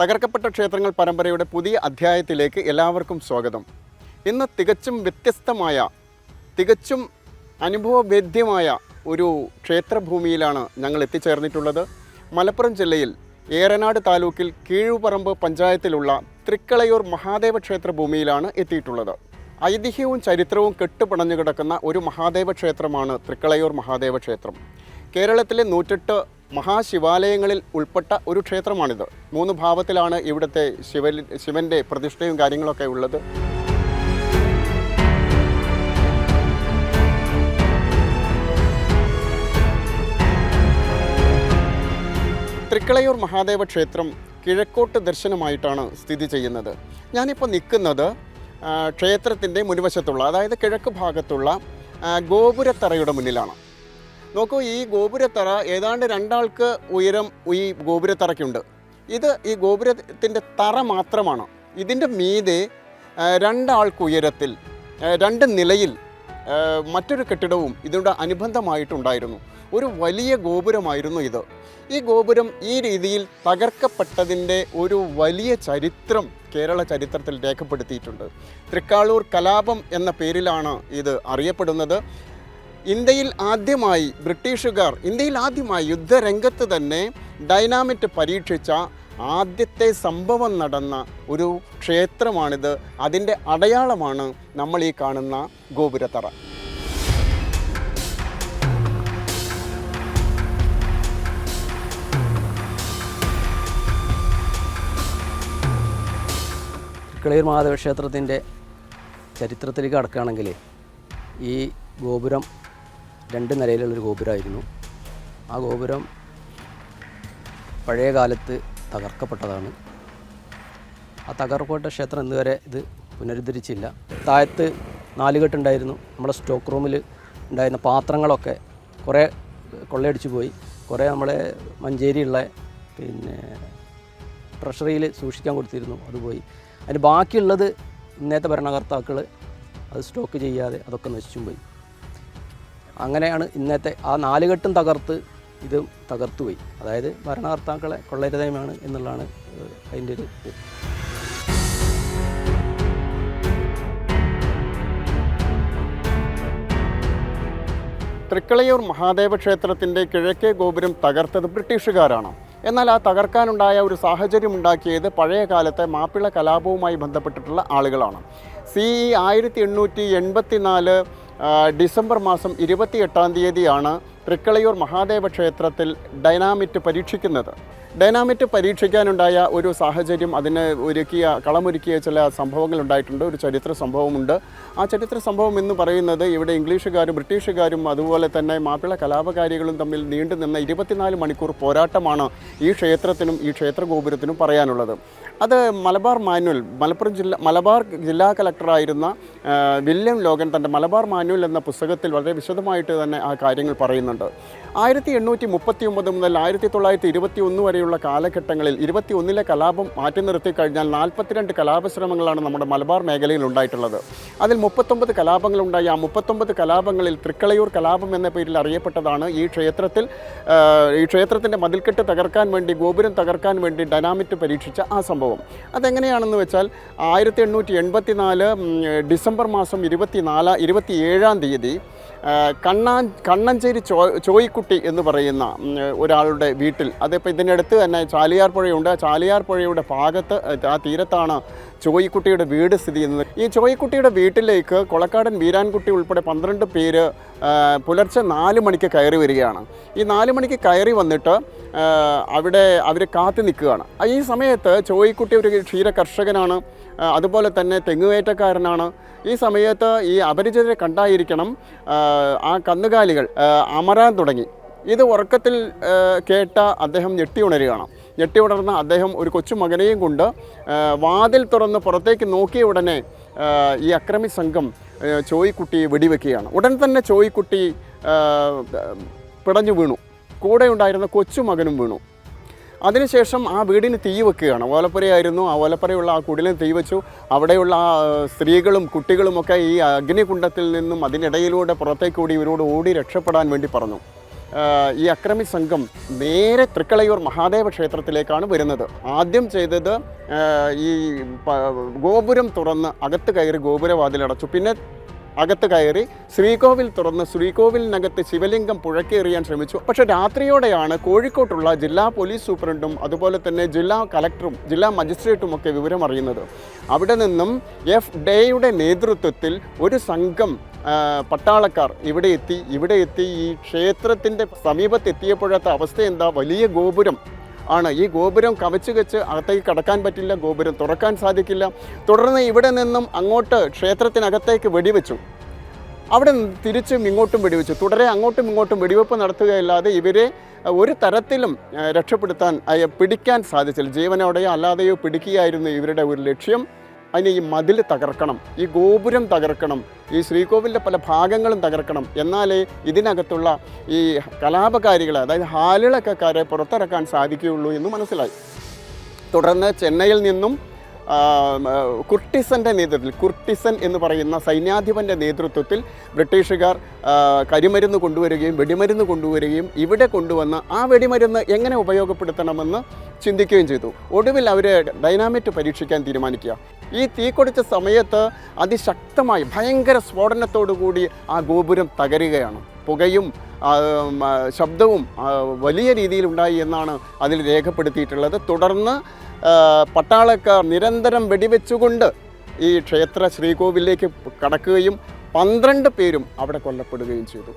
തകർക്കപ്പെട്ട ക്ഷേത്രങ്ങൾ പരമ്പരയുടെ പുതിയ അധ്യായത്തിലേക്ക് എല്ലാവർക്കും സ്വാഗതം. ഇന്ന് തികച്ചും വ്യത്യസ്തമായ തികച്ചും അനുഭവവേദ്യമായ ഒരു ക്ഷേത്രഭൂമിയിലാണ് ഞങ്ങൾ എത്തിച്ചേർന്നിട്ടുള്ളത്. മലപ്പുറം ജില്ലയിൽ ഏറനാട് താലൂക്കിൽ കീഴുപറമ്പ് പഞ്ചായത്തിലുള്ള തൃക്കളയൂർ മഹാദേവ ക്ഷേത്ര ഭൂമിയിലാണ് എത്തിയിട്ടുള്ളത്. ഐതിഹ്യവും ചരിത്രവും കെട്ടുപിണഞ്ഞു കിടക്കുന്ന ഒരു മഹാദേവ ക്ഷേത്രമാണ് തൃക്കളയൂർ മഹാദേവ ക്ഷേത്രം. കേരളത്തിലെ നൂറ്റെട്ട് മഹാശിവാലയങ്ങളിൽ ഉൾപ്പെട്ട ഒരു ക്ഷേത്രമാണിത്. മൂന്ന് ഭാവത്തിലാണ് ഇവിടുത്തെ ശിവ ശിവന്റെ പ്രതിഷ്ഠയും കാര്യങ്ങളൊക്കെ ഉള്ളത്. തൃക്കളയൂർ മഹാദേവ ക്ഷേത്രം കിഴക്കോട്ട് ദർശനമായിട്ടാണ് സ്ഥിതി ചെയ്യുന്നത്. ഞാനിപ്പോൾ നിൽക്കുന്നത് ക്ഷേത്രത്തിന്റെ മുൻവശത്തുള്ള അതായത് കിഴക്ക് ഭാഗത്തുള്ള ഗോപുരത്തറയുടെ മുന്നിലാണ്. നോക്കൂ ഈ ഗോപുരത്തറ ഏതാണ്ട് രണ്ടാൾക്ക് ഉയരം ഈ ഗോപുരത്തറയ്ക്കുണ്ട്. ഇത് ഈ ഗോപുരത്തിന്റെ തറ മാത്രമാണ്. ഇതിന്റെ മീതെ രണ്ടാൾക്ക് ഉയരത്തിൽ രണ്ട് നിലയിൽ മറ്റൊരു കെട്ടിടവും ഇതിനോട് അനുബന്ധമായിട്ടുണ്ടായിരുന്നു. ഒരു വലിയ ഗോപുരമായിരുന്നു ഇത്. ഈ ഗോപുരം ഈ രീതിയിൽ തകർക്കപ്പെട്ടതിന്റെ ഒരു വലിയ ചരിത്രം കേരള ചരിത്രത്തിൽ രേഖപ്പെടുത്തിയിട്ടുണ്ട്. തൃക്കാളൂർ കലാപം എന്ന പേരിലാണ് ഇത് അറിയപ്പെടുന്നത്. ഇന്ത്യയിൽ ആദ്യമായി ബ്രിട്ടീഷുകാർ ഇന്ത്യയിൽ ആദ്യമായി യുദ്ധരംഗത്ത് തന്നെ ഡൈനാമിറ്റ് പരീക്ഷിച്ച ആദ്യത്തെ സംഭവം നടന്ന ഒരു ക്ഷേത്രമാണിത്. അതിന്റെ അടയാളമാണ് നമ്മൾ ഈ കാണുന്ന ഗോപുരത്തറ. കിളീർ മഹാദേവ ക്ഷേത്രത്തിന്റെ ചരിത്രത്തിലേക്ക് അടക്കുകയാണെങ്കിൽ ഈ ഗോപുരം രണ്ട് നിലയിലുള്ളൊരു ഗോപുരമായിരുന്നു. ആ ഗോപുരം പഴയ കാലത്ത് തകർക്കപ്പെട്ടതാണ്. ആ തകർക്കപ്പെട്ട ക്ഷേത്രം ഇന്നുവരെ ഇത് പുനരുദ്ധരിച്ചില്ല. താഴത്ത് നാലുകെട്ടുണ്ടായിരുന്നു. നമ്മുടെ സ്റ്റോക്ക് റൂമിൽ ഉണ്ടായിരുന്ന പാത്രങ്ങളൊക്കെ കുറേ കൊള്ളയടിച്ചു പോയി. കുറേ നമ്മളെ മഞ്ചേരിയുള്ള പിന്നെ ട്രഷറിയിൽ സൂക്ഷിക്കാൻ കൊടുത്തിരുന്നു. അതുപോയി അതിന് ബാക്കിയുള്ളത് ഇന്നത്തെ ഭരണകർത്താക്കൾ അത് സ്റ്റോക്ക് ചെയ്യാതെ അതൊക്കെ നശിച്ചും പോയി. അങ്ങനെയാണ് ഇന്നത്തെ ആ നാലുകെട്ടും തകർത്ത് ഇത് തകർത്തുപോയി. അതായത് ഭരണകർത്താക്കളെ കൊള്ളരുതയമാണ് എന്നുള്ളതാണ് അതിന്റെ ഒരു തൃക്കളയൂർ മഹാദേവ ക്ഷേത്രത്തിന്റെ കിഴക്കേ ഗോപുരം തകർത്തത് ബ്രിട്ടീഷുകാരാണ്. എന്നാൽ ആ തകർക്കാനുണ്ടായ ഒരു സാഹചര്യം ഉണ്ടാക്കിയത് പഴയ കാലത്തെ മാപ്പിള കലാപവുമായി ബന്ധപ്പെട്ടിട്ടുള്ള ആളുകളാണ്. സി ഇ ആയിരത്തി എണ്ണൂറ്റി എൺപത്തി നാല് ഡിസംബർ മാസം ഇരുപത്തിയെട്ടാം തീയതിയാണ് തൃക്കളയൂർ മഹാദേവ ക്ഷേത്രത്തിൽ ഡൈനാമിറ്റ് പരീക്ഷിക്കുന്നത്. ഡൈനാമിറ്റ് പരീക്ഷിക്കാനുണ്ടായ ഒരു സാഹചര്യം അതിന് ഒരുക്കിയ കളമൊരുക്കിയ ചില സംഭവങ്ങൾ ഉണ്ടായിട്ടുണ്ട് ഒരു ചരിത്ര സംഭവമുണ്ട്. ആ ചരിത്ര സംഭവം എന്ന് പറയുന്നത് ഇവിടെ ഇംഗ്ലീഷുകാരും ബ്രിട്ടീഷുകാരും അതുപോലെ തന്നെ മാപ്പിള കലാപകാരികളും തമ്മിൽ നീണ്ടു നിന്ന ഇരുപത്തിനാല് മണിക്കൂർ പോരാട്ടമാണ് ഈ ക്ഷേത്രത്തിനും ഈ ക്ഷേത്ര ഗോപുരത്തിനും പറയാനുള്ളത്. അത് മലബാർ മാനുവൽ മലപ്പുറം ജില്ല മലബാർ ജില്ലാ കലക്ടറായിരുന്ന വില്യം ലോഗൻ തന്റെ മലബാർ മാനുവൽ എന്ന പുസ്തകത്തിൽ വളരെ വിശദമായിട്ട് തന്നെ ആ കാര്യങ്ങൾ പറയുന്നുണ്ട്. ആയിരത്തി എണ്ണൂറ്റി മുപ്പത്തി ഒമ്പത് മുതൽ ആയിരത്തി തൊള്ളായിരത്തി ഇരുപത്തി ഒന്ന് വരെയുള്ള കാലഘട്ടങ്ങളിൽ ഇരുപത്തി ഒന്നിലെ കലാപം മാറ്റി നിർത്തി കഴിഞ്ഞാൽ നാൽപ്പത്തിരണ്ട് കലാപശ്രമങ്ങളാണ് നമ്മുടെ മലബാർ മേഖലയിൽ ഉണ്ടായിട്ടുള്ളത്. അതിൽ മുപ്പത്തൊമ്പത് കലാപങ്ങളുണ്ടായി. ആ മുപ്പത്തൊമ്പത് കലാപങ്ങളിൽ തൃക്കളയൂർ കലാപം എന്ന പേരിൽ അറിയപ്പെട്ടതാണ്. ഈ ക്ഷേത്രത്തിൽ ഈ ക്ഷേത്രത്തിന്റെ മതിൽക്കെട്ട് തകർക്കാൻ വേണ്ടി ഗോപുരം തകർക്കാൻ വേണ്ടി ഡൈനാമിറ്റ് പരീക്ഷിച്ച ആ സംഭവം. അതെങ്ങനെയാണെന്ന് വെച്ചാൽ ആയിരത്തി എണ്ണൂറ്റി എൺപത്തി നാല് ഡിസംബർ മാസം ഇരുപത്തി നാല് ഇരുപത്തി ഏഴാം തീയതി കണ്ണാൻ കണ്ണഞ്ചേരി ചോ ചോയിക്കുട്ടി എന്ന് പറയുന്ന ഒരാളുടെ വീട്ടിൽ. അതിപ്പോൾ ഇതിനടുത്ത് തന്നെ ചാലിയാർ പുഴയുണ്ട്. ചാലിയാർ പുഴയുടെ ഭാഗത്ത് ആ തീരത്താണ് ചോയിക്കുട്ടിയുടെ വീട് സ്ഥിതി ചെയ്യുന്നത്. ഈ ചോയിക്കുട്ടിയുടെ വീട്ടിലേക്ക് കൊളക്കാടൻ വീരാൻകുട്ടി ഉൾപ്പെടെ പന്ത്രണ്ട് പേര് പുലർച്ചെ നാല് മണിക്ക് കയറി വരികയാണ്. ഈ നാല് മണിക്ക് കയറി വന്നിട്ട് അവിടെ അവർ കാത്തു നിൽക്കുകയാണ്. ഈ സമയത്ത് ചോയിക്കുട്ടി ഒരു ക്ഷീര കർഷകനാണ് അതുപോലെ തന്നെ തെങ്ങുകയറ്റക്കാരനാണ്. ഈ സമയത്ത് ഈ അപരിചിതരെ കണ്ടായിരിക്കണം ആ, കന്നുകാലികൾ അമരാൻ തുടങ്ങി. ഇത് ഉറക്കത്തിൽ കേട്ട അദ്ദേഹം ഞെട്ടി ഉണരുകയാണ്. ഞെട്ടി ഉണർന്ന അദ്ദേഹം ഒരു കൊച്ചുമകനെയും കൊണ്ട് വാതിൽ തുറന്ന് പുറത്തേക്ക് നോക്കിയ ഉടനെ ഈ അക്രമി സംഘം ചോയിക്കുട്ടി വെടിവെക്കുകയാണ്. ഉടൻ തന്നെ ചോയിക്കുട്ടി പിടഞ്ഞു വീണു. കൂടെ ഉണ്ടായിരുന്ന കൊച്ചുമകനും വീണു. അതിനുശേഷം ആ വീടിന് തീ വെക്കുകയാണ്. ഓലപ്പുരയായിരുന്നു. ആ ഓലപ്പുരയുള്ള ആ കുടിലിന് തീ വെച്ചു. അവിടെയുള്ള ആ സ്ത്രീകളും കുട്ടികളുമൊക്കെ ഈ അഗ്നികുണ്ടത്തിൽ നിന്നും അതിനിടയിലൂടെ പുറത്തേക്കൂടി ഇവരോട് ഓടി രക്ഷപ്പെടാൻ വേണ്ടി പറഞ്ഞു. ഈ അക്രമി സംഘം നേരെ തൃക്കളയൂർ മഹാദേവ ക്ഷേത്രത്തിലേക്കാണ് വരുന്നത്. ആദ്യം ചെയ്തത് ഈ ഗോപുരം തുറന്ന് അകത്ത് കയറി ഗോപുരവാതിലടച്ചു പിന്നെ അകത്ത് കയറി ശ്രീകോവിൽ തുറന്ന് ശ്രീകോവിലിനകത്ത് ശിവലിംഗം പുഴക്കേറിയാൻ ശ്രമിച്ചു. പക്ഷെ രാത്രിയോടെയാണ് കോഴിക്കോട്ടുള്ള ജില്ലാ പോലീസ് സൂപ്രണ്ടും അതുപോലെ തന്നെ ജില്ലാ കലക്ടറും ജില്ലാ മജിസ്ട്രേറ്റും ഒക്കെ വിവരം അറിയുന്നത്. അവിടെ നിന്നും എഫ് ഡേയുടെ നേതൃത്വത്തിൽ ഒരു സംഘം പട്ടാളക്കാർ ഇവിടെ എത്തി. ഇവിടെ എത്തി. ഈ ക്ഷേത്രത്തിന്റെ സമീപത്തെത്തിയപ്പോഴത്തെ അവസ്ഥ എന്താ? വലിയ ഗോപുരം. ആണ്. ഈ ഗോപുരം കവച്ച് വെച്ച് അകത്തേക്ക് കടക്കാൻ പറ്റില്ല ഗോപുരം തുറക്കാൻ സാധിക്കില്ല. തുടർന്ന് ഇവിടെ നിന്നും അങ്ങോട്ട് ക്ഷേത്രത്തിനകത്തേക്ക് വെടിവെച്ചു. അവിടെ തിരിച്ചും ഇങ്ങോട്ടും വെടിവെച്ചു. തുടരെ അങ്ങോട്ടും ഇങ്ങോട്ടും വെടിവെപ്പ് നടത്തുകയല്ലാതെ ഇവരെ ഒരു തരത്തിലും രക്ഷപ്പെടുത്താൻ പിടിക്കാൻ സാധിച്ചില്ല. ജീവനോടെയോ അല്ലാതെയോ പിടിക്കുകയായിരുന്നു ഇവരുടെ ഒരു ലക്ഷ്യം. അതിന് ഈ മതിൽ തകർക്കണം ഈ ഗോപുരം തകർക്കണം ഈ ശ്രീകോവിലിന്റെ പല ഭാഗങ്ങളും തകർക്കണം. എന്നാലേ ഇതിനകത്തുള്ള ഈ കലാപകാരികളെ അതായത് ഹാലിളക്കക്കാരെ പുറത്തിറക്കാൻ സാധിക്കുകയുള്ളൂ എന്ന് മനസ്സിലായി. തുടർന്ന് ചെന്നൈയിൽ നിന്നും കുർട്ടിസന്റെ നേതൃത്വത്തിൽ കുർട്ടിസൻ എന്ന് പറയുന്ന സൈന്യാധിപന്റെ നേതൃത്വത്തിൽ ബ്രിട്ടീഷുകാർ കരിമരുന്ന് കൊണ്ടുവരികയും വെടിമരുന്ന് കൊണ്ടുവരികയും ഇവിടെ കൊണ്ടുവന്ന് ആ വെടിമരുന്ന് എങ്ങനെ ഉപയോഗപ്പെടുത്തണമെന്ന് ചിന്തിക്കുകയും ചെയ്തു. ഒടുവിൽ അവർ ഡൈനാമിറ്റ് പരീക്ഷിക്കാൻ തീരുമാനിക്കുക. ഈ തീ കൊടുത്ത സമയത്ത് അതിശക്തമായി ഭയങ്കര സ്ഫോടനത്തോടു കൂടി ആ ഗോപുരം തകരുകയാണ്. പുകയും ശബ്ദവും വലിയ രീതിയിൽ ഉണ്ടായി എന്നാണ് അതിൽ രേഖപ്പെടുത്തിയിട്ടുള്ളത്. തുടർന്ന് പട്ടാളക്കാർ നിരന്തരം വെടിവെച്ചുകൊണ്ട് ഈ ക്ഷേത്ര ശ്രീകോവിലേക്ക് കടക്കുകയും പന്ത്രണ്ട് പേരും അവിടെ കൊല്ലപ്പെടുകയും ചെയ്തു.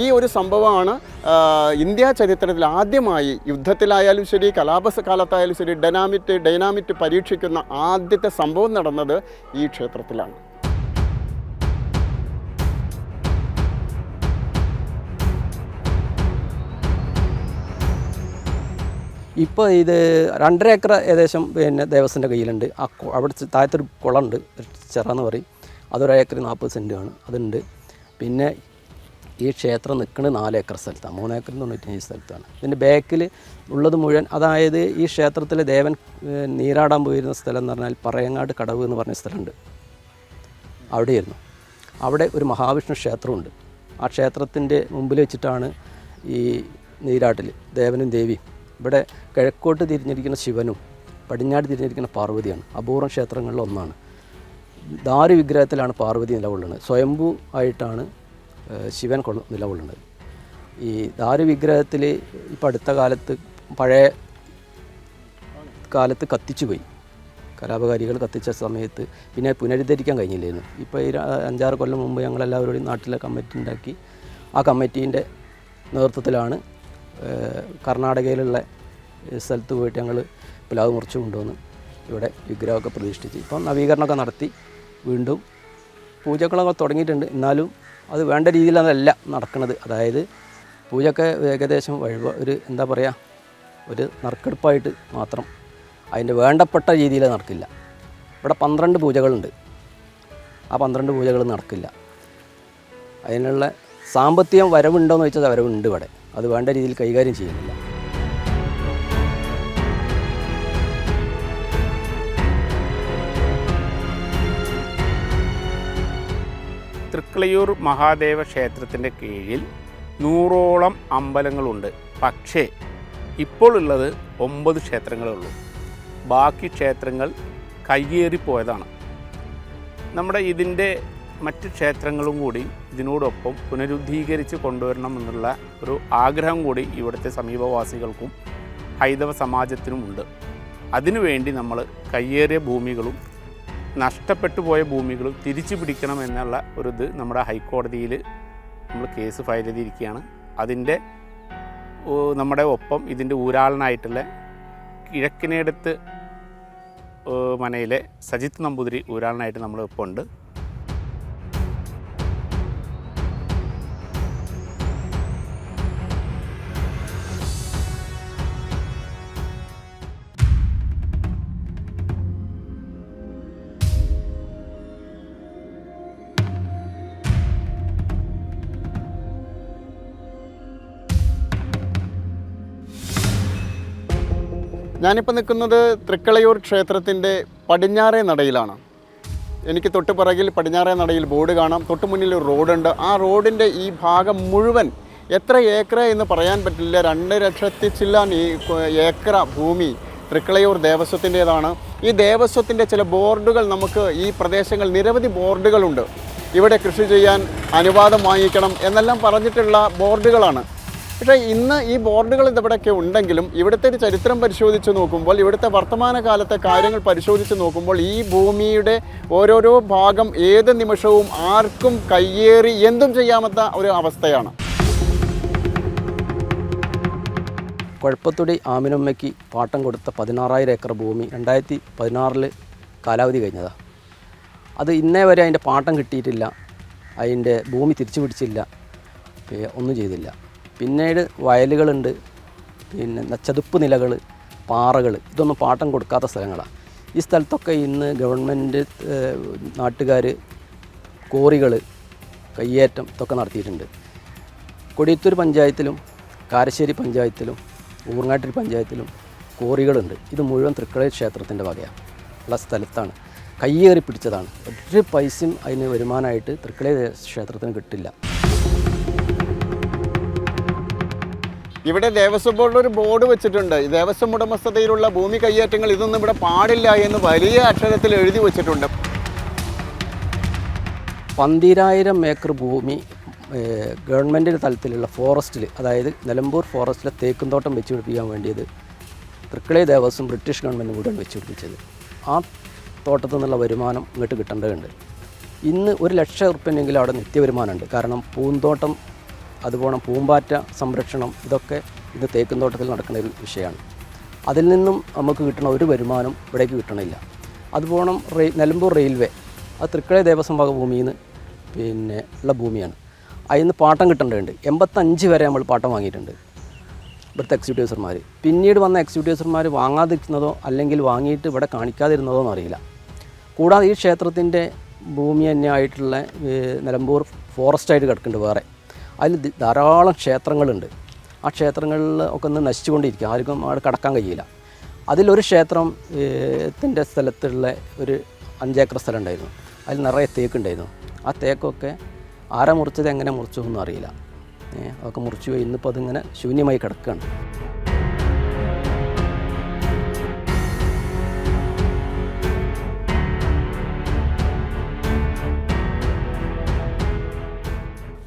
ഈ ഒരു സംഭവമാണ് ഇന്ത്യ ചരിത്രത്തിൽ ആദ്യമായി യുദ്ധത്തിലായാലും ശരി കലാപസ കാലത്തായാലും ശരി ഡൈനാമിറ്റ് ഡൈനാമിറ്റ് പരീക്ഷിക്കുന്ന ആദ്യത്തെ സംഭവം നടന്നത് ഈ ക്ഷേത്രത്തിലാണ്. ഇപ്പോൾ ഇത് രണ്ടര ഏക്കർ ഏകദേശം പിന്നെ ദേവസ്വന്റെ കയ്യിലുണ്ട്. ആ അവിടെ താഴത്തൊരു കുളമുണ്ട് ചെറാന്ന് പറയും. അതൊരു ഏക്കർ നാൽപ്പത് സെന്റുമാണ്. അതുണ്ട്. പിന്നെ ഈ ക്ഷേത്രം നിൽക്കുന്നത് നാല് ഏക്കർ സ്ഥലത്താണ് മൂന്ന് ഏക്കർ തൊണ്ണൂറ്റഞ്ച് സ്ഥലത്താണ്. ഇതിന്റെ ബാക്കിൽ ഉള്ളത് മുഴുവൻ അതായത് ഈ ക്ഷേത്രത്തിലെ ദേവൻ നീരാടാൻ പോയിരുന്ന സ്ഥലം എന്ന് പറഞ്ഞാൽ പറയങ്ങാട് കടവ് എന്ന് പറഞ്ഞ സ്ഥലമുണ്ട്. അവിടെയായിരുന്നു. അവിടെ ഒരു മഹാവിഷ്ണു ക്ഷേത്രമുണ്ട്. ആ ക്ഷേത്രത്തിന്റെ മുമ്പിൽ വെച്ചിട്ടാണ് ഈ നീരാട്ടിൽ ദേവനും ദേവിയും. ഇവിടെ കിഴക്കോട്ട് തിരിഞ്ഞിരിക്കുന്ന ശിവനും പടിഞ്ഞാട് തിരിഞ്ഞിരിക്കുന്ന പാർവതിയാണ്. അപൂർവ ക്ഷേത്രങ്ങളിൽ ഒന്നാണ്. ദാരു വിഗ്രഹത്തിലാണ് പാർവതി നിലകൊള്ളുന്നത്. സ്വയംഭൂ ആയിട്ടാണ് ശിവൻ കൊള്ള നിലകൊള്ളുന്നത്. ഈ ദാരു വിഗ്രഹത്തിൽ ഇപ്പം അടുത്ത കാലത്ത് പഴയ കാലത്ത് കത്തിച്ചു പോയി. കലാപകാരികൾ കത്തിച്ച സമയത്ത് പിന്നെ പുനരുദ്ധരിക്കാൻ കഴിഞ്ഞില്ലായിരുന്നു ഇപ്പോൾ ഈ അഞ്ചാറ് കൊല്ലം മുമ്പ് ഞങ്ങളെല്ലാവരോടും നാട്ടിലെ കമ്മിറ്റി ഉണ്ടാക്കി. ആ കമ്മിറ്റീന്റെ നേതൃത്വത്തിലാണ് കർണാടകയിലുള്ള സ്ഥലത്ത് പോയിട്ട് ഞങ്ങൾ പ്ലാവ് മുറിച്ച് കൊണ്ടുവന്ന് ഇവിടെ വിഗ്രഹമൊക്കെ പ്രതിഷ്ഠിച്ച്. ഇപ്പം നവീകരണമൊക്കെ നടത്തി വീണ്ടും പൂജകളൊക്കെ തുടങ്ങിയിട്ടുണ്ട്. എന്നാലും അത് വേണ്ട രീതിയിൽ അതല്ല നടക്കുന്നത് അതായത് പൂജയൊക്കെ ഏകദേശം വഴിവ ഒരു എന്താ പറയുക ഒരു നറുക്കെടുപ്പായിട്ട് മാത്രം അതിന്റെ വേണ്ടപ്പെട്ട രീതിയിൽ നടക്കില്ല. ഇവിടെ പന്ത്രണ്ട് പൂജകളുണ്ട്. ആ പന്ത്രണ്ട് പൂജകൾ നടക്കില്ല. അതിനുള്ള സാമ്പത്തികം വരവുണ്ടോയെന്ന് ചോദിച്ചാൽ വരവുണ്ട് ഇവിടെ. അത് വേണ്ട രീതിയിൽ കൈകാര്യം ചെയ്യുന്നില്ല. തൃക്കളയൂർ മഹാദേവ ക്ഷേത്രത്തിന്റെ കീഴിൽ നൂറോളം അമ്പലങ്ങളുണ്ട്. പക്ഷേ ഇപ്പോൾ ഉള്ളത് ഒമ്പത് ക്ഷേത്രങ്ങളേ ഉള്ളൂ. ബാക്കി ക്ഷേത്രങ്ങൾ കയ്യേറിപ്പോയതാണ് നമ്മുടെ ഇതിന്റെ മറ്റ് ക്ഷേത്രങ്ങളും കൂടി ഇതിനോടൊപ്പം പുനരുദ്ധീകരിച്ച് കൊണ്ടുവരണം എന്നുള്ള ഒരു ആഗ്രഹം കൂടി ഇവിടുത്തെ സമീപവാസികൾക്കും ഹൈന്ദവ സമാജത്തിനുമുണ്ട്. അതിനുവേണ്ടി നമ്മൾ കയ്യേറിയ ഭൂമികളും നഷ്ടപ്പെട്ടു പോയ ഭൂമികളും തിരിച്ചു പിടിക്കണം എന്നുള്ള ഒരു ഇത് നമ്മുടെ ഹൈക്കോടതിയിൽ നമ്മൾ കേസ് ഫയൽ ചെയ്തിരിക്കുകയാണ്. അതിന്റെ നമ്മുടെ ഒപ്പം ഇതിന്റെ ഊരാളനായിട്ടുള്ള കിഴക്കിനടുത്ത് മനയിലെ സജിത്ത് നമ്പൂതിരി ഊരാളനായിട്ട് നമ്മൾ ഒപ്പം ഉണ്ട് ഞാനിപ്പോൾ നിൽക്കുന്നത് തൃക്കളയൂർ ക്ഷേത്രത്തിന്റെ പടിഞ്ഞാറേ നടയിലാണ്. എനിക്ക് തൊട്ട് പിറകിൽ പടിഞ്ഞാറേ നടയിൽ ബോർഡ് കാണാം. തൊട്ട് മുന്നിൽ ഒരു റോഡുണ്ട്. ആ റോഡിന്റെ ഈ ഭാഗം മുഴുവൻ എത്ര ഏക്കർ എന്ന് പറയാൻ പറ്റില്ല. രണ്ട് ലക്ഷത്തി ചില്ലാൻ ഈ ഏക്കർ ഭൂമി തൃക്കളയൂർ ദേവസ്വത്തിന്റേതാണ്. ഈ ദേവസ്വത്തിന്റെ ചില ബോർഡുകൾ നമുക്ക് ഈ പ്രദേശങ്ങൾ നിരവധി ബോർഡുകളുണ്ട്. ഇവിടെ കൃഷി ചെയ്യാൻ അനുവാദം വാങ്ങിക്കണം എന്നെല്ലാം പറഞ്ഞിട്ടുള്ള ബോർഡുകളാണ്. പക്ഷേ ഇന്ന് ഈ ബോർഡുകൾ ഇവിടെയൊക്കെ ഉണ്ടെങ്കിലും ഇവിടുത്തെ ഒരു ചരിത്രം പരിശോധിച്ച് നോക്കുമ്പോൾ ഇവിടുത്തെ വർത്തമാനകാലത്തെ കാര്യങ്ങൾ പരിശോധിച്ച് നോക്കുമ്പോൾ ഈ ഭൂമിയുടെ ഓരോരോ ഭാഗം ഏത് നിമിഷവും ആർക്കും കയ്യേറി എന്തും ചെയ്യാമത്ത ഒരു അവസ്ഥയാണ്. കുഴപ്പത്തൊടി ആമിനമ്മയ്ക്ക് പാട്ടം കൊടുത്ത പതിനാറായിരം ഏക്കർ ഭൂമി രണ്ടായിരത്തി പതിനാറിൽ കാലാവധി കഴിഞ്ഞതാണ് അത് ഇന്നേ വരെ അതിന്റെ പാട്ടം കിട്ടിയിട്ടില്ല. അതിന്റെ ഭൂമി തിരിച്ചു പിടിച്ചില്ല ഒന്നും ചെയ്തില്ല. പിന്നീട് വയലുകളുണ്ട് പിന്നെ ചതുപ്പ് നിലകൾ പാറകൾ ഇതൊന്നും പാട്ടം കൊടുക്കാത്ത സ്ഥലങ്ങളാണ് ഈ സ്ഥലത്തൊക്കെ ഇന്ന് ഗവൺമെന്റ് നാട്ടുകാർ കോറികൾ കയ്യേറ്റം ഇതൊക്കെ നടത്തിയിട്ടുണ്ട്. കൊടിയത്തൂർ പഞ്ചായത്തിലും കാരശ്ശേരി പഞ്ചായത്തിലും ഊർങ്ങാട്ടിരി പഞ്ചായത്തിലും കോറികളുണ്ട്. ഇത് മുഴുവൻ തൃക്കള ക്ഷേത്രത്തിന്റെ വകയാണ് ഉള്ള സ്ഥലത്താണ്. കയ്യേറി പിടിച്ചതാണ്. ഒരു പൈസയും അതിന് വരുമാനമായിട്ട് തൃക്കള ക്ഷേത്രത്തിന് കിട്ടില്ല. ഇവിടെ ദേവസ്വം ബോർഡിൽ ഒരു ബോർഡ് വെച്ചിട്ടുണ്ട്. ദേവസ്വം ഉടമസ്ഥതയിലുള്ള ഭൂമി കയ്യേറ്റങ്ങൾ ഇതൊന്നും ഇവിടെ പാടില്ല എന്ന് വലിയ അക്ഷരത്തിൽ എഴുതി വെച്ചിട്ടുണ്ട്. പന്തിരായിരം ഏക്കർ ഭൂമി ഗവൺമെന്റിന്റെ തലത്തിലുള്ള ഫോറസ്റ്റിൽ അതായത് നിലമ്പൂർ ഫോറസ്റ്റിലെ തേക്കുംതോട്ടം വെച്ച് പിടിപ്പിക്കാൻ വേണ്ടിയത് തൃക്കളി ദേവസ്വം ബ്രിട്ടീഷ് ഗവൺമെന്റ് കൂടെയാണ് വെച്ച് പിടിപ്പിച്ചത് ആ തോട്ടത്തിൽ നിന്നുള്ള വരുമാനം ഇങ്ങോട്ട് കിട്ടേണ്ടതുണ്ട്. ഇന്ന് ഒരു ലക്ഷം ഉറുപ്പ്യനെങ്കിലും അവിടെ നിത്യവരുമാനമുണ്ട്. കാരണം പൂന്തോട്ടം അതുപോലെ പൂമ്പാറ്റ സംരക്ഷണം ഇതൊക്കെ ഇന്ന് തേക്കുംതോട്ടത്തിൽ നടക്കുന്ന ഒരു വിഷയമാണ്. അതിൽ നിന്നും നമുക്ക് കിട്ടുന്ന ഒരു വരുമാനം ഇവിടേക്ക് കിട്ടണില്ല. അതുപോലെ റെയി നിലമ്പൂർ റെയിൽവേ അത് തൃക്കള ദേവസ്വം വക ഭൂമിയിൽ നിന്ന് പിന്നെ ഉള്ള ഭൂമിയാണ്. അതിൽ നിന്ന് പാട്ടം കിട്ടേണ്ടതുണ്ട്. എൺപത്തഞ്ച് വരെ നമ്മൾ പാട്ടം വാങ്ങിയിട്ടുണ്ട് ഇവിടുത്തെ എക്സിക്യൂട്ടീവ്സർമാർ പിന്നീട് വന്ന എക്സിക്യൂട്ടീവ്സർമാർ വാങ്ങാതിരിക്കുന്നതോ അല്ലെങ്കിൽ വാങ്ങിയിട്ട് ഇവിടെ കാണിക്കാതിരുന്നതോ എന്നറിയില്ല കൂടാതെ ഈ ക്ഷേത്രത്തിന്റെ ഭൂമി തന്നെയായിട്ടുള്ള നിലമ്പൂർ ഫോറസ്റ്റായിട്ട് കിടക്കുന്നുണ്ട് വേറെ. അതിൽ ധാരാളം ക്ഷേത്രങ്ങളുണ്ട്. ആ ക്ഷേത്രങ്ങളിൽ ഒക്കെ ഒന്ന് നശിച്ചുകൊണ്ടിരിക്കുക ആർക്കും അവിടെ കടക്കാൻ കഴിയില്ല. അതിലൊരു ക്ഷേത്രം ത്തിന്റെ സ്ഥലത്തുള്ള ഒരു അഞ്ചേക്കർ സ്ഥലം ഉണ്ടായിരുന്നു അതിൽ നിറയെ തേക്കുണ്ടായിരുന്നു ആ തേക്കൊക്കെ ആരാ മുറിച്ചത് എങ്ങനെ മുറിച്ചു അറിയില്ല. അതൊക്കെ മുറിച്ചു പോയി ഇന്നിപ്പോൾ അതിങ്ങനെ ശൂന്യമായി കിടക്കുകയാണ്.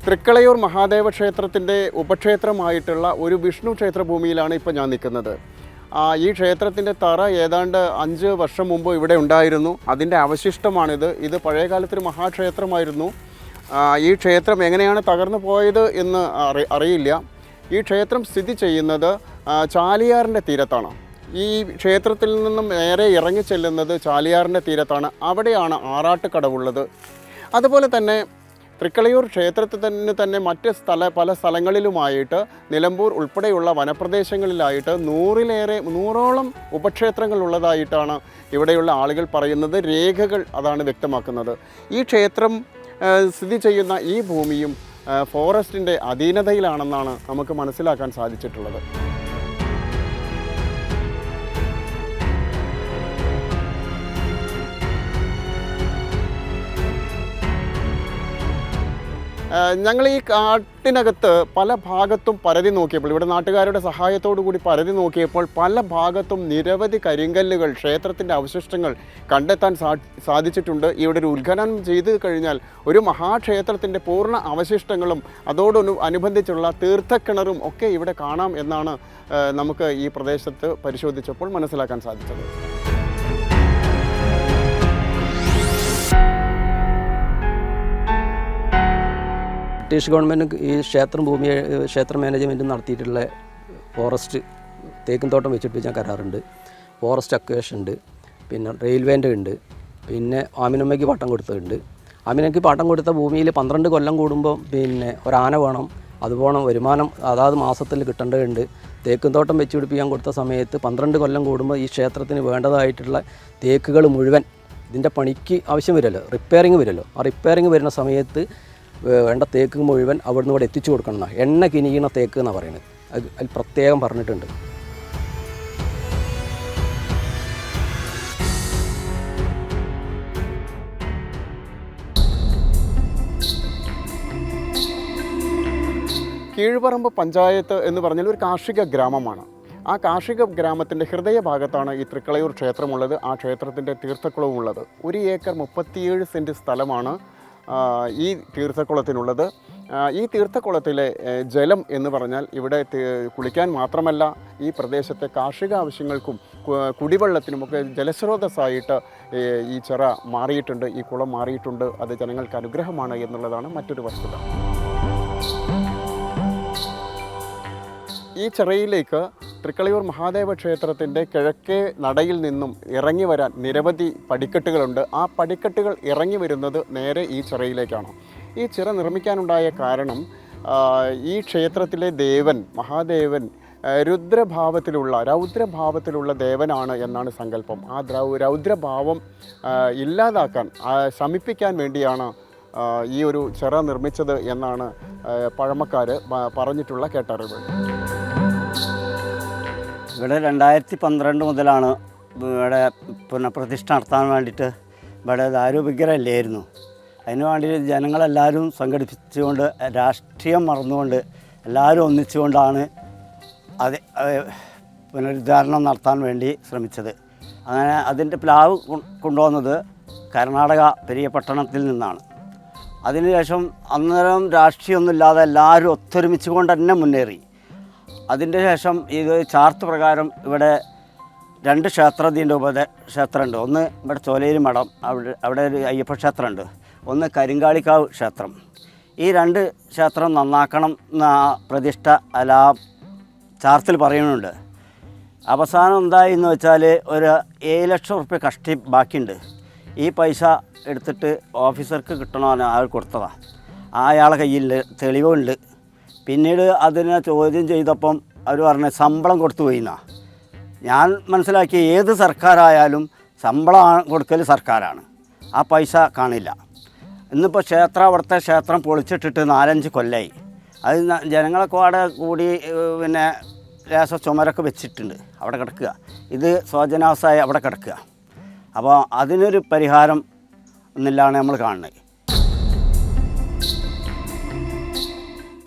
തൃക്കളയൂർ മഹാദേവ ക്ഷേത്രത്തിന്റെ ഉപക്ഷേത്രമായിട്ടുള്ള ഒരു വിഷ്ണു ക്ഷേത്ര ഭൂമിയിലാണ് ഇപ്പോൾ ഞാൻ നിൽക്കുന്നത്. ഈ ക്ഷേത്രത്തിന്റെ തറ ഏതാണ്ട് അഞ്ച് വർഷം മുമ്പ് ഇവിടെ ഉണ്ടായിരുന്നു. അതിന്റെ അവശിഷ്ടമാണിത്. ഇത് പഴയകാലത്തൊരു മഹാക്ഷേത്രമായിരുന്നു. ഈ ക്ഷേത്രം എങ്ങനെയാണ് തകർന്നു പോയത് എന്ന് അറി അറിയില്ല. ഈ ക്ഷേത്രം സ്ഥിതി ചെയ്യുന്നത് ചാലിയാറിന്റെ തീരത്താണ്. ഈ ക്ഷേത്രത്തിൽ നിന്നും നേരെ ഇറങ്ങി ചെല്ലുന്നത് ചാലിയാറിന്റെ തീരത്താണ്. അവിടെയാണ് ആറാട്ടുകടവുള്ളത്. അതുപോലെ തന്നെ തൃക്കളയൂർ ക്ഷേത്രത്തിൽ തന്നെ തന്നെ മറ്റ് സ്ഥല പല സ്ഥലങ്ങളിലുമായിട്ട് നിലമ്പൂർ ഉൾപ്പെടെയുള്ള വനപ്രദേശങ്ങളിലായിട്ട് നൂറിലേറെ നൂറോളം ഉപക്ഷേത്രങ്ങൾ ഉള്ളതായിട്ടാണ് ഇവിടെയുള്ള ആളുകൾ പറയുന്നത്. രേഖകൾ അതാണ് വ്യക്തമാക്കുന്നത്. ഈ ക്ഷേത്രം സ്ഥിതി ചെയ്യുന്ന ഈ ഭൂമിയും ഫോറസ്റ്റിന്റെ അധീനതയിലാണെന്നാണ് നമുക്ക് മനസ്സിലാക്കാൻ സാധിച്ചിട്ടുള്ളത്. ഞങ്ങൾ ഈ കാട്ടിനകത്ത് പല ഭാഗത്തും പരതി നോക്കിയപ്പോൾ ഇവിടെ നാട്ടുകാരുടെ സഹായത്തോടു കൂടി പരതി നോക്കിയപ്പോൾ പല ഭാഗത്തും നിരവധി കരിങ്കല്ലുകൾ ക്ഷേത്രത്തിന്റെ അവശിഷ്ടങ്ങൾ കണ്ടെത്താൻ സാധിച്ചിട്ടുണ്ട്. ഇവിടെ ഒരു ഉദ്ഘനം ചെയ്തു കഴിഞ്ഞാൽ ഒരു മഹാക്ഷേത്രത്തിന്റെ പൂർണ അവശിഷ്ടങ്ങളും അതോടൊന്നു അനുബന്ധിച്ചുള്ള തീർത്ഥക്കിണറും ഒക്കെ ഇവിടെ കാണാം എന്നാണ് നമുക്ക് ഈ പ്രദേശത്ത് പരിശോധിച്ചപ്പോൾ മനസ്സിലാക്കാൻ സാധിച്ചത്. ബ്രിട്ടീഷ് ഗവൺമെന്റ് ഈ ക്ഷേത്രം ഭൂമി ക്ഷേത്ര മാനേജ്മെന്റും നടത്തിയിട്ടുള്ള ഫോറസ്റ്റ് തേക്കും തോട്ടം വെച്ചിട്ട് കരാറുണ്ട്. ഫോറസ്റ്റ് അക്വേഷൻ ഉണ്ട്. പിന്നെ റെയിൽവേന്റെ ഉണ്ട്. പിന്നെ ആമിനമ്മയ്ക്ക് പട്ടം കൊടുത്തതുണ്ട്. ആമിനയ്ക്ക് പട്ടം കൊടുത്ത ഭൂമിയിൽ പന്ത്രണ്ട് കൊല്ലം കൂടുമ്പോൾ പിന്നെ ഒരാന വേണം. അതുപോലെ വരുമാനം അതാത് മാസത്തിൽ കിട്ടേണ്ടതുണ്ട്. തേക്കും തോട്ടം വെച്ച് പിടിപ്പിക്കാൻ കൊടുത്ത സമയത്ത് പന്ത്രണ്ട് കൊല്ലം കൂടുമ്പോൾ ഈ ക്ഷേത്രത്തിന് വേണ്ടതായിട്ടുള്ള തേക്കുകൾ മുഴുവൻ ഇതിന്റെ പണിക്ക് ആവശ്യം വരുമല്ലോ. റിപ്പയറിങ് വരുമല്ലോ. ആ റിപ്പയറിങ് വരുന്ന സമയത്ത് വേണ്ട തേക്ക് മുഴുവൻ അവിടുന്ന് ഇവിടെ എത്തിച്ചു കൊടുക്കണം എണ്ണ കിനിയണ തേക്ക് എന്നാണ് പറയുന്നത് അത് അതിൽ പ്രത്യേകം പറഞ്ഞിട്ടുണ്ട്. കീഴ്പറമ്പ് പഞ്ചായത്ത് എന്ന് പറഞ്ഞാൽ ഒരു കാർഷിക ഗ്രാമമാണ്. ആ കാർഷിക ഗ്രാമത്തിന്റെ ഹൃദയഭാഗത്താണ് ഈ തൃക്കളയൂർ ക്ഷേത്രമുള്ളത്. ആ ക്ഷേത്രത്തിന്റെ തീർത്ഥക്കുളവും ഉള്ളത് ഒരു ഏക്കർ മുപ്പത്തിയേഴ് സെന്റ് സ്ഥലമാണ് ഈ തീർത്ഥക്കുളത്തിനുള്ളത്. ഈ തീർത്ഥക്കുളത്തിലെ ജലം എന്ന് പറഞ്ഞാൽ ഇവിടെ കുളിക്കാൻ മാത്രമല്ല ഈ പ്രദേശത്തെ കാർഷിക ആവശ്യങ്ങൾക്കും കുടിവെള്ളത്തിനുമൊക്കെ ജലസ്രോതസ്സായിട്ട് ഈ ചിറ മാറിയിട്ടുണ്ട് ഈ കുളം മാറിയിട്ടുണ്ട്. അത് ജനങ്ങൾക്ക് അനുഗ്രഹമാണ് എന്നുള്ളതാണ് മറ്റൊരു വസ്തുത. ഈ ചിറയിലേക്ക് തൃക്കളയൂർ മഹാദേവ ക്ഷേത്രത്തിന്റെ കിഴക്കേ നടയിൽ നിന്നും ഇറങ്ങി വരാൻ നിരവധി പടിക്കെട്ടുകളുണ്ട്. ആ പടിക്കെട്ടുകൾ ഇറങ്ങി വരുന്നത് നേരെ ഈ ചിറയിലേക്കാണ്. ഈ ചിറ നിർമ്മിക്കാനുണ്ടായ കാരണം ഈ ക്ഷേത്രത്തിലെ ദേവൻ മഹാദേവൻ രുദ്രഭാവത്തിലുള്ള രൗദ്രഭാവത്തിലുള്ള ദേവനാണ് എന്നാണ് സങ്കല്പം. ആ ദ്രൗ രൗദ്രഭാവം ഇല്ലാതാക്കാൻ ശമിപ്പിക്കാൻ വേണ്ടിയാണ് ഈ ഒരു ചിറ നിർമ്മിച്ചത് എന്നാണ് പഴമക്കാർ പറഞ്ഞിട്ടുള്ള കേട്ടറിവ്. ഇവിടെ രണ്ടായിരത്തി പന്ത്രണ്ട് മുതലാണ് ഇവിടെ പുനഃപ്രതിഷ്ഠ നടത്താൻ വേണ്ടിയിട്ട് ഇവിടെ ദാരുവിഗ്രഹമില്ലായിരുന്നു അതിന് വേണ്ടി ജനങ്ങളെല്ലാവരും സംഘടിപ്പിച്ചുകൊണ്ട് രാഷ്ട്രീയം മറന്നുകൊണ്ട് എല്ലാവരും ഒന്നിച്ചുകൊണ്ടാണ് അത് പുനരുദ്ധാരണം നടത്താൻ വേണ്ടി ശ്രമിച്ചത്. അങ്ങനെ അതിന്റെ പ്ലാവ് കൊണ്ടുവന്നത് കർണാടക പെരിയ പട്ടണത്തിൽ നിന്നാണ്. അതിനുശേഷം അന്നേരം രാഷ്ട്രീയമൊന്നുമില്ലാതെ എല്ലാവരും ഒത്തൊരുമിച്ച് കൊണ്ട് തന്നെ മുന്നേറി. അതിന്റെ ശേഷം ഇത് ചാർത്ത് പ്രകാരം ഇവിടെ രണ്ട് ക്ഷേത്രത്തിന്റെ ഉപദ ക്ഷേത്രമുണ്ട്. ഒന്ന് ഇവിടെ ചോലേരി മഠം അവിടെ അവിടെ ഒരു അയ്യപ്പ ക്ഷേത്രമുണ്ട്. ഒന്ന് കരിങ്കാളിക്കാവ് ക്ഷേത്രം. ഈ രണ്ട് ക്ഷേത്രം നന്നാക്കണം എന്ന പ്രതിഷ്ഠ അല്ല ചാർത്തിൽ പറയുന്നുണ്ട്. അവസാനം എന്തായി എന്ന് വെച്ചാൽ ഒരു ഏഴ് ലക്ഷം റുപ്യ കഷ്ടി ബാക്കിയുണ്ട്. ഈ പൈസ എടുത്തിട്ട് ഓഫീസർക്ക് കിട്ടണമെന്ന് ആൾ കൊടുത്തതാണ് അയാളെ കയ്യിൽ തെളിവുണ്ട്. പിന്നീട് അതിനെ ചോദ്യം ചെയ്തപ്പം അവർ പറഞ്ഞ ശമ്പളം കൊടുത്തു പോയിന്നാ. ഞാൻ മനസ്സിലാക്കിയ ഏത് സർക്കാരായാലും ശമ്പളം കൊടുക്കൽ സർക്കാരാണ്. ആ പൈസ കാണില്ല. ഇന്നിപ്പോൾ ക്ഷേത്രം അവിടുത്തെ ക്ഷേത്രം പൊളിച്ചിട്ടിട്ട് നാലഞ്ച് കൊല്ലായി. അത് ജനങ്ങളൊക്കെ അവിടെ കൂടി പിന്നെ രാസ ചുമരൊക്കെ വെച്ചിട്ടുണ്ട്. അവിടെ കിടക്കുക. ഇത് സ്വജനാവസ്ഥയായി അവിടെ കിടക്കുക. അപ്പോൾ അതിനൊരു പരിഹാരം എന്നില്ലാണ് നമ്മൾ കാണുന്നത്.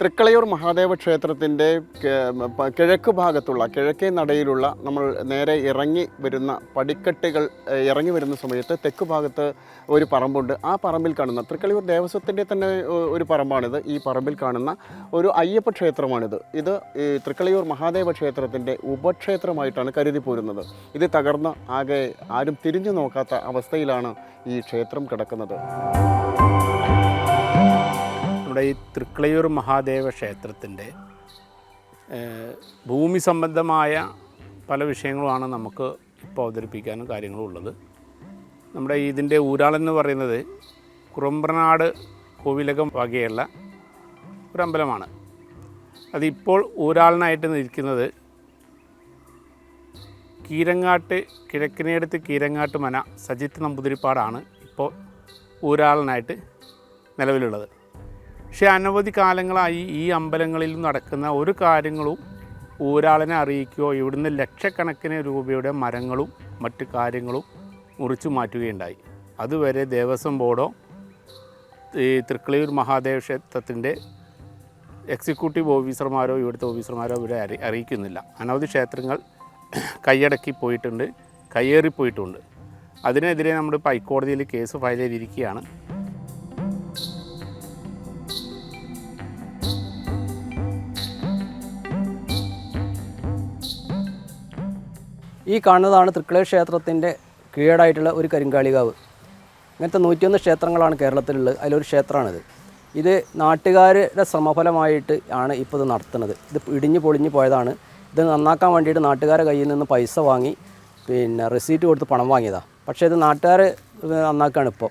തൃക്കളയൂർ മഹാദേവ ക്ഷേത്രത്തിന്റെ കിഴക്ക് ഭാഗത്തുള്ള കിഴക്കേ നടയിലുള്ള നമ്മൾ നേരെ ഇറങ്ങി വരുന്ന പടിക്കെട്ടുകൾ ഇറങ്ങി വരുന്ന സമയത്ത് തെക്ക് ഭാഗത്ത് ഒരു പറമ്പുണ്ട്. ആ പറമ്പിൽ കാണുന്ന തൃക്കളയൂർ ദേവസ്വത്തിന്റെ തന്നെ ഒരു പറമ്പാണിത്. ഈ പറമ്പിൽ കാണുന്ന ഒരു അയ്യപ്പ ക്ഷേത്രമാണിത്. ഇത് ഈ തൃക്കളയൂർ മഹാദേവ ക്ഷേത്രത്തിന്റെ ഉപക്ഷേത്രമായിട്ടാണ് കരുതി പോരുന്നത്. ഇത് തകർന്ന് ആകെ ആരും തിരിഞ്ഞു നോക്കാത്ത അവസ്ഥയിലാണ് ഈ ക്ഷേത്രം കിടക്കുന്നത്. നമ്മുടെ ഈ തൃക്കളയൂർ മഹാദേവ ക്ഷേത്രത്തിന്റെ ഭൂമി സംബന്ധമായ പല വിഷയങ്ങളുമാണ് നമുക്ക് ഇപ്പോൾ അവതരിപ്പിക്കാനും കാര്യങ്ങളും ഉള്ളത്. നമ്മുടെ ഇതിന്റെ ഊരാളെന്ന് പറയുന്നത് കുറുമ്പ്രനാട് കോവിലകം വകയുള്ള ഒരു അമ്പലമാണ് അതിപ്പോൾ ഊരാളനായിട്ട് നിൽക്കുന്നത് കീരങ്ങാട്ട് കിഴക്കിനടുത്ത് കീരങ്ങാട്ട് മന സജിത്ത് നമ്പൂതിരിപ്പാടാണ് ഇപ്പോൾ ഊരാളനായിട്ട് നിലവിലുള്ളത്. പക്ഷേ അനവധി കാലങ്ങളായി ഈ അമ്പലങ്ങളിൽ നടക്കുന്ന ഒരു കാര്യങ്ങളും ഊരാളിനെ അറിയിക്കുകയോ ഇവിടുന്ന് ലക്ഷക്കണക്കിന് രൂപയുടെ മരങ്ങളും മറ്റു കാര്യങ്ങളും മുറിച്ചു മാറ്റുകയുണ്ടായി. അതുവരെ ദേവസ്വം ബോർഡോ ഈ തൃക്കളയൂർ മഹാദേവ ക്ഷേത്രത്തിന്റെ എക്സിക്യൂട്ടീവ് ഓഫീസർമാരോ ഇവിടുത്തെ ഓഫീസർമാരോ ഇവിടെ അറി അറിയിക്കുന്നില്ല. അനവധി ക്ഷേത്രങ്ങൾ കൈയടക്കി പോയിട്ടുണ്ട് കയ്യേറിപ്പോയിട്ടുണ്ട്. അതിനെതിരെ നമ്മൾ ഇപ്പോൾ ഹൈക്കോടതിയിൽ കേസ് ഫയൽ ചെയ്തിരിക്കുകയാണ്. ഈ കാണുന്നതാണ് തൃക്കളേ ക്ഷേത്രത്തിന്റെ കീഴായിട്ടുള്ള ഒരു കരിങ്കാളികാവ്. ഇങ്ങനത്തെ നൂറ്റിയൊന്ന് ക്ഷേത്രങ്ങളാണ് കേരളത്തിലുള്ളത്. അതിലൊരു ക്ഷേത്രമാണിത്. ഇത് നാട്ടുകാരുടെ ശ്രമഫലമായിട്ട് ആണ് ഇപ്പോൾ ഇത് നടത്തുന്നത്. ഇത് ഇടിഞ്ഞു പൊളിഞ്ഞു പോയതാണ്. ഇത് നന്നാക്കാൻ വേണ്ടിയിട്ട് നാട്ടുകാരെ കയ്യിൽ നിന്ന് പൈസ വാങ്ങി പിന്നെ റെസീറ്റ് കൊടുത്ത് പണം വാങ്ങിയതാണ് പക്ഷേ ഇത് നാട്ടുകാർ നന്നാക്കുകയാണ് ഇപ്പോൾ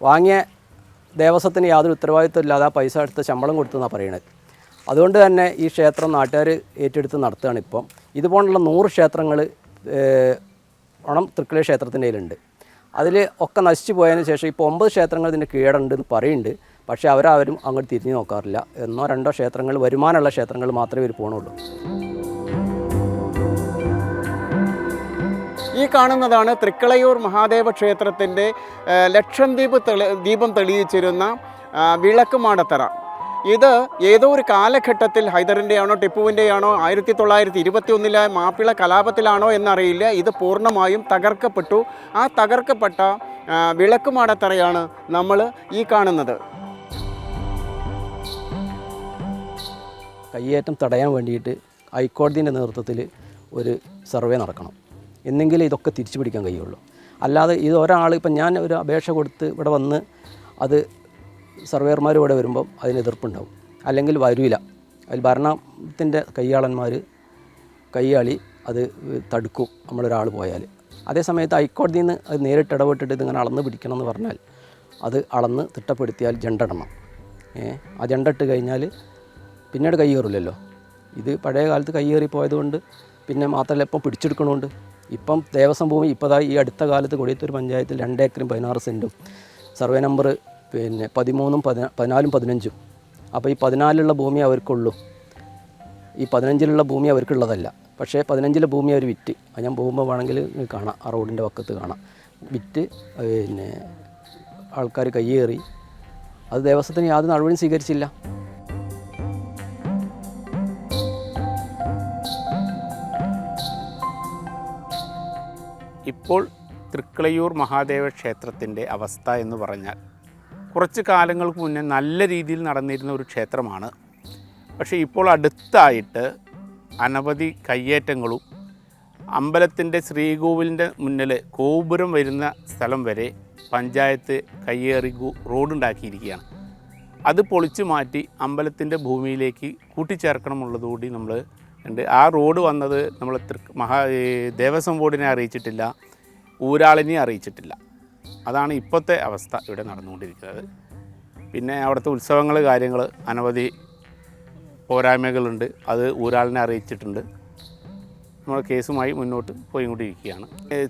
വാങ്ങിയ ദേവസ്വത്തിന് യാതൊരു ഉത്തരവാദിത്വം ഇല്ലാതെ ആ പൈസ എടുത്ത് ശമ്പളം കൊടുത്തെന്നാണ് പറയുന്നത് അതുകൊണ്ട് തന്നെ ഈ ക്ഷേത്രം നാട്ടുകാർ ഏറ്റെടുത്ത് നടത്തുകയാണ് ഇപ്പം. ഇതുപോലുള്ള നൂറ് ക്ഷേത്രങ്ങൾ ഓണം തൃക്കളി ക്ഷേത്രത്തിന്റെ കയ്യിലുണ്ട്. അതിൽ ഒക്കെ നശിച്ചു പോയതിന് ശേഷം ഇപ്പോൾ ഒമ്പത് ക്ഷേത്രങ്ങൾ ഇതിന്റെ കീഴുണ്ട് എന്ന് പറയുന്നുണ്ട്. പക്ഷേ അവരാരും അങ്ങോട്ട് തിരിഞ്ഞു നോക്കാറില്ല. എന്നോ രണ്ടോ ക്ഷേത്രങ്ങൾ വരുമാനമുള്ള ക്ഷേത്രങ്ങൾ മാത്രമേ ഇവർ പോകണുള്ളൂ ഈ കാണുന്നതാണ് തൃക്കളയൂർ മഹാദേവ ക്ഷേത്രത്തിന്റെ ലക്ഷദ്വീപ് തെളി ദീപം തെളിയിച്ചിരുന്ന വിളക്ക് മാടത്തറ. ഇത് ഏതോ ഒരു കാലഘട്ടത്തിൽ ഹൈദറിന്റെയാണോ ടിപ്പുവിന്റെയാണോ ആയിരത്തി തൊള്ളായിരത്തി ഇരുപത്തി ഒന്നിലെ മാപ്പിള കലാപത്തിലാണോ എന്നറിയില്ല. ഇത് പൂർണമായും തകർക്കപ്പെട്ടു. ആ തകർക്കപ്പെട്ട വിളക്കുമാടത്തറയാണ് നമ്മൾ ഈ കാണുന്നത്. കയ്യേറ്റം തടയാൻ വേണ്ടിയിട്ട് ഹൈക്കോടതിന്റെ നേതൃത്വത്തിൽ ഒരു സർവേ നടക്കണം. എന്നെങ്കിലും ഇതൊക്കെ തിരിച്ചു പിടിക്കാൻ കഴിയുള്ളൂ. അല്ലാതെ ഇത് ഒരാൾ ഇപ്പം ഞാൻ ഒരു അപേക്ഷ കൊടുത്ത് ഇവിടെ വന്ന് അത് സർവേയർമാർ ഇവിടെ വരുമ്പം അതിന് എതിർപ്പുണ്ടാവും. അല്ലെങ്കിൽ വരില്ല അതിൽ ഭരണത്തിന്റെ കയ്യാളന്മാർ കയ്യാളി അത് തടുക്കും നമ്മളൊരാൾ പോയാൽ അതേ സമയത്ത് ഹൈക്കോടതിയിൽ നിന്ന് അത് നേരിട്ട് ഇടപെട്ടിട്ട് ഇതിങ്ങനെ അളന്ന് പിടിക്കണം എന്ന് പറഞ്ഞാൽ അത് അളന്ന് തിട്ടപ്പെടുത്തിയാൽ ജണ്ടടണം ഏ ആ ജണ്ടിട്ട് കഴിഞ്ഞാൽ പിന്നീട് കയ്യേറില്ലല്ലോ. ഇത് പഴയ കാലത്ത് കയ്യേറി പോയതുകൊണ്ട് പിന്നെ മാത്രമല്ല ഇപ്പം പിടിച്ചെടുക്കണമുണ്ട് ഇപ്പം ദേവസ്വം ഭൂമി ഇപ്പോൾ ഈ അടുത്ത കാലത്ത് കൊടിയത്തൂർ പഞ്ചായത്തിൽ രണ്ട് ഏക്കറും പതിനാറ് സെന്റും. സർവേ നമ്പർ പിന്നെ പതിമൂന്നും പതിനാ പതിനാലും പതിനഞ്ചും. അപ്പോൾ ഈ പതിനാലിലുള്ള ഭൂമി അവർക്കുള്ളൂ. ഈ പതിനഞ്ചിലുള്ള ഭൂമി അവർക്കുള്ളതല്ല. പക്ഷേ പതിനഞ്ചിലെ ഭൂമി അവർ വിറ്റ്. അത് ഞാൻ പോകുമ്പോൾ വേണമെങ്കിൽ കാണാം. ആ റോഡിന്റെ പക്കത്ത് കാണാം. വിറ്റ് പിന്നെ ആൾക്കാർ കയ്യേറി. അത് ദേവസ്വത്തിന് യാതൊരു നടപടിയും സ്വീകരിച്ചില്ല. ഇപ്പോൾ തൃക്കളയൂർ മഹാദേവ ക്ഷേത്രത്തിന്റെ അവസ്ഥ എന്ന് പറഞ്ഞാൽ കുറച്ച് കാലങ്ങൾക്ക് മുന്നേ നല്ല രീതിയിൽ നടന്നിരുന്ന ഒരു ക്ഷേത്രമാണ്. പക്ഷേ ഇപ്പോൾ അടുത്തായിട്ട് അനവധി കയ്യേറ്റങ്ങളും അമ്പലത്തിന്റെ ശ്രീകോവിലിന്റെ മുന്നിൽ ഗോപുരം വരുന്ന സ്ഥലം വരെ പഞ്ചായത്ത് കയ്യേറി റോഡുണ്ടാക്കിയിരിക്കുകയാണ്. അത് പൊളിച്ചു മാറ്റി അമ്പലത്തിന്റെ ഭൂമിയിലേക്ക് കൂട്ടിച്ചേർക്കണമുള്ളതുകൂടി നമ്മൾ ഉണ്ട് ആ റോഡ് വന്നത് നമ്മൾ മഹാ ദേവസ്വം ബോർഡിനെ അറിയിച്ചിട്ടില്ല ഊരാളിനെ അറിയിച്ചിട്ടില്ല. അതാണ് ഇപ്പോഴത്തെ അവസ്ഥ ഇവിടെ നടന്നുകൊണ്ടിരിക്കുന്നത്. പിന്നെ അവിടുത്തെ ഉത്സവങ്ങൾ കാര്യങ്ങൾ അനവധി പോരായ്മകളുണ്ട്. അത് ഊരാളിനെ അറിയിച്ചിട്ടുണ്ട്. നമ്മൾ കേസുമായി മുന്നോട്ട് പോയിക്കൊണ്ടിരിക്കുകയാണ്.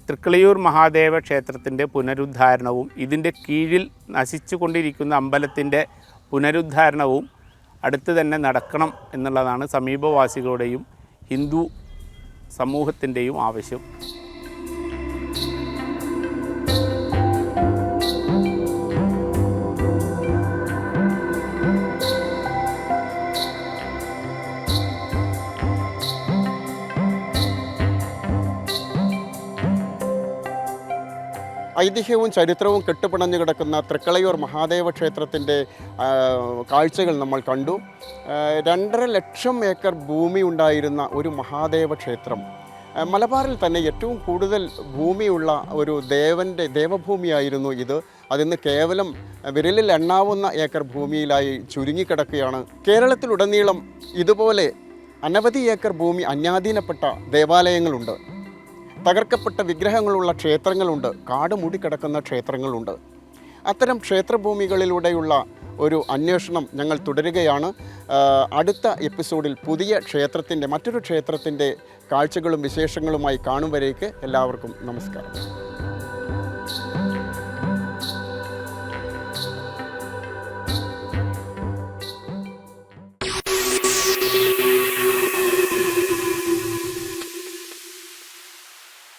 തൃക്കളിയൂർ മഹാദേവ ക്ഷേത്രത്തിന്റെ പുനരുദ്ധാരണവും ഇതിന്റെ കീഴിൽ നശിച്ചു കൊണ്ടിരിക്കുന്ന അമ്പലത്തിന്റെ പുനരുദ്ധാരണവും അടുത്ത് തന്നെ നടക്കണം എന്നുള്ളതാണ് സമീപവാസികളുടെയും ഹിന്ദു സമൂഹത്തിന്റെയും ആവശ്യം. ഐതിഹ്യവും ചരിത്രവും കെട്ടുപിണഞ്ഞു കിടക്കുന്ന തൃക്കളയൂർ മഹാദേവ ക്ഷേത്രത്തിന്റെ കാഴ്ചകൾ നമ്മൾ കണ്ടു. രണ്ടര ലക്ഷം ഏക്കർ ഭൂമി ഉണ്ടായിരുന്ന ഒരു മഹാദേവ ക്ഷേത്രം. മലബാറിൽ തന്നെ ഏറ്റവും കൂടുതൽ ഭൂമിയുള്ള ഒരു ദേവന്റെ ദേവഭൂമിയായിരുന്നു ഇത്. അതിന്ന് കേവലം വിരലിൽ എണ്ണാവുന്ന ഏക്കർ ഭൂമിയിലായി ചുരുങ്ങിക്കിടക്കുകയാണ്. കേരളത്തിലുടനീളം ഇതുപോലെ അനവധി ഏക്കർ ഭൂമി അന്യാധീനപ്പെട്ട ദേവാലയങ്ങളുണ്ട്. തകർക്കപ്പെട്ട വിഗ്രഹങ്ങളുള്ള ക്ഷേത്രങ്ങളുണ്ട് കാട് മൂടിക്കിടക്കുന്ന ക്ഷേത്രങ്ങളുണ്ട് അത്തരം ക്ഷേത്രഭൂമികളിലൂടെയുള്ള ഒരു അന്വേഷണം ഞങ്ങൾ തുടരുകയാണ് അടുത്ത എപ്പിസോഡിൽ പുതിയ ക്ഷേത്രത്തിന്റെ മറ്റൊരു ക്ഷേത്രത്തിന്റെ കാഴ്ചകളും വിശേഷങ്ങളുമായി കാണും വരേക്ക് എല്ലാവർക്കും നമസ്കാരം